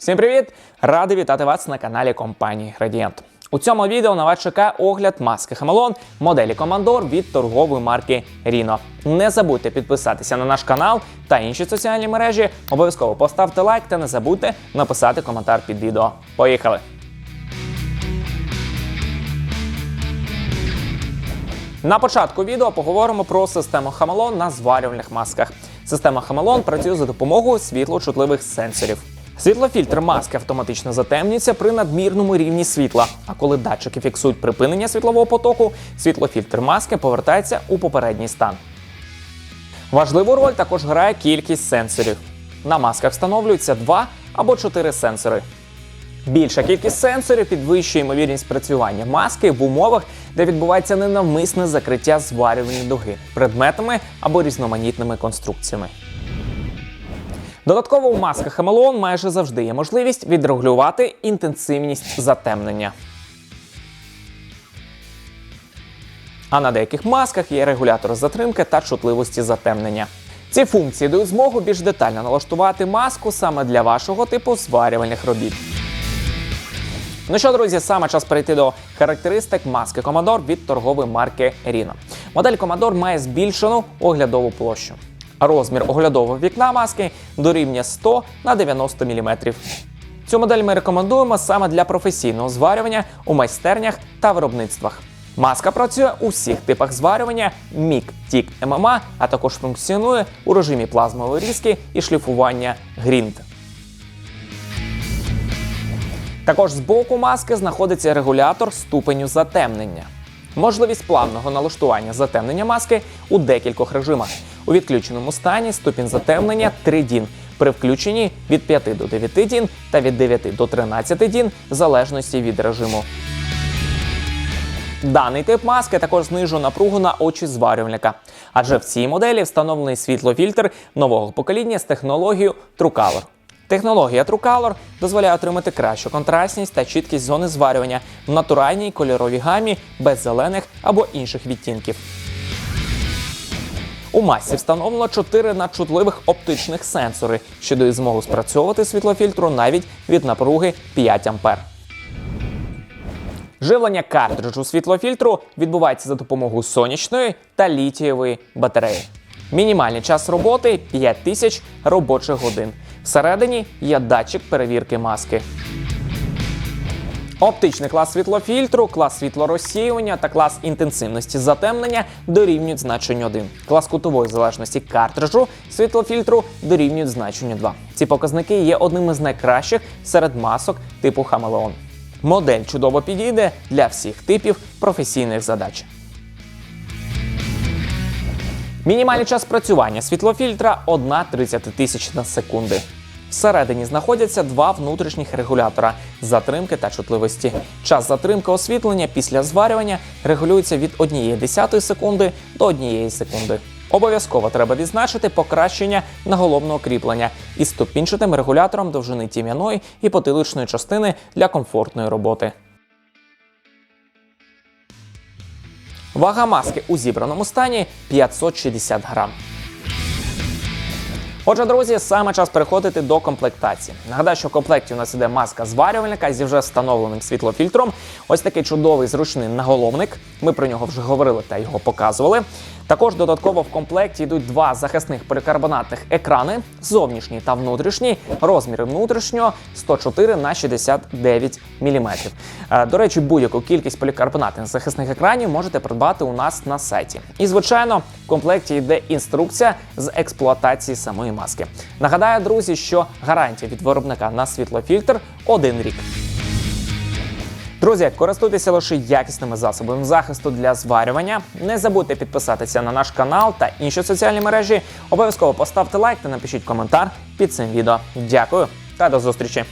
Всім привіт! Радий вітати вас на каналі компанії Градієнт. У цьому відео на вас чекає огляд маски Хамелон моделі Командор від торгової марки Rino. Не забудьте підписатися на наш канал та інші соціальні мережі. Обов'язково поставте лайк та не забудьте написати коментар під відео. Поїхали! На початку відео поговоримо про систему Хамелон на зварювальних масках. Система Хамелон працює за допомогою світлочутливих сенсорів. Світлофільтр маски автоматично затемнюється при надмірному рівні світла. А коли датчики фіксують припинення світлового потоку, світлофільтр маски повертається у попередній стан. Важливу роль також грає кількість сенсорів. На масках встановлюються два або чотири сенсори. Більша кількість сенсорів підвищує ймовірність працювання маски в умовах, де відбувається ненавмисне закриття зварювальної дуги предметами або різноманітними конструкціями. Додатково у масках Хамелеон майже завжди є можливість відрегулювати інтенсивність затемнення. А на деяких масках є регулятор затримки та чутливості затемнення. Ці функції дають змогу більш детально налаштувати маску саме для вашого типу зварювальних робіт. Ну що, друзі, саме час перейти до характеристик маски Commodore від торгової марки Rino. Модель Commodore має збільшену оглядову площу. Розмір оглядового вікна маски дорівнює 100 на 90 мм. Цю модель ми рекомендуємо саме для професійного зварювання у майстернях та виробництвах. Маска працює у всіх типах зварювання мік, тік, ММА, а також функціонує у режимі плазмової різки і шліфування грінд. Також з боку маски знаходиться регулятор ступеню затемнення. Можливість плавного налаштування затемнення маски у декількох режимах. У відключеному стані ступінь затемнення 3 дін, при включенні від 5 до 9 дін та від 9 до 13 дін в залежності від режиму. Даний тип маски також знижує напругу на очі зварювальника, адже в цій моделі встановлений світлофільтр нового покоління з технологією TrueColor. Технологія TrueColor дозволяє отримати кращу контрастність та чіткість зони зварювання в натуральній кольоровій гамі без зелених або інших відтінків. У масці встановлено 4 надчутливих оптичних сенсори, що дають змогу спрацьовувати світлофільтру навіть від напруги 5 А. Живлення картриджу світлофільтру відбувається за допомогою сонячної та літієвої батареї. Мінімальний час роботи 5000 робочих годин. Всередині є датчик перевірки маски. Оптичний клас світлофільтру, клас світлорозсіювання та клас інтенсивності затемнення дорівнюють значенню 1. Клас кутової залежності картриджу світлофільтру дорівнюють значенню 2. Ці показники є одним із найкращих серед масок типу Хамелеон. Модель чудово підійде для всіх типів професійних задач. Мінімальний час працювання світлофільтра 1,30 тисячна секунди. Всередині знаходяться два внутрішніх регулятора затримки та чутливості. Час затримки освітлення після зварювання регулюється від 1,1 секунди до 1 секунди. Обов'язково треба відзначити покращення наголовного кріплення із ступінчатим регулятором довжини тім'яної і потиличної частини для комфортної роботи. Вага маски у зібраному стані 560 грам. Отже, друзі, саме час переходити до комплектації. Нагадаю, що в комплекті у нас іде маска зварювальника зі вже встановленим світлофільтром. Ось такий чудовий зручний наголовник. Ми про нього вже говорили та його показували. Також додатково в комплекті йдуть два захисних полікарбонатних екрани, зовнішній та внутрішній. Розміри внутрішнього 104 на 69 мм. Е, До речі, будь-яку кількість полікарбонатних захисних екранів можете придбати у нас на сайті. І звичайно, в комплекті йде інструкція з експлуатації самої маски. Нагадаю, друзі, що гарантія від виробника на світлофільтр один рік. Друзі, користуйтеся лише якісними засобами захисту для зварювання. Не забудьте підписатися на наш канал та інші соціальні мережі. Обов'язково поставте лайк та напишіть коментар під цим відео. Дякую та до зустрічі!